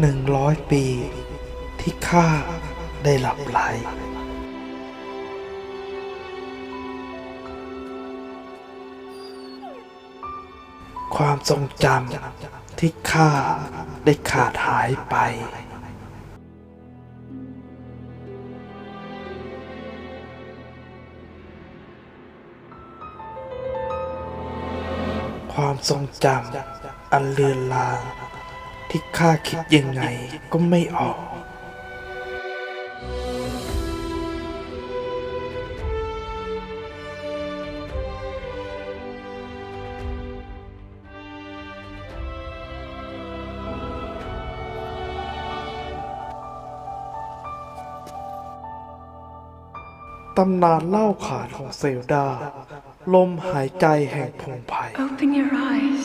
หนึ่งร้อยปี ที่ข้าได้หลับไหลความทรงจำที่ข้าได้ขาดหายไป ความทรงจำอันเลือนลาง ที่ข้าคิดยังไงก็ไม่ออก ตำนานเล่าขานของเซลดา ลมหายใจแห่งพงไผ่ Open your eyes.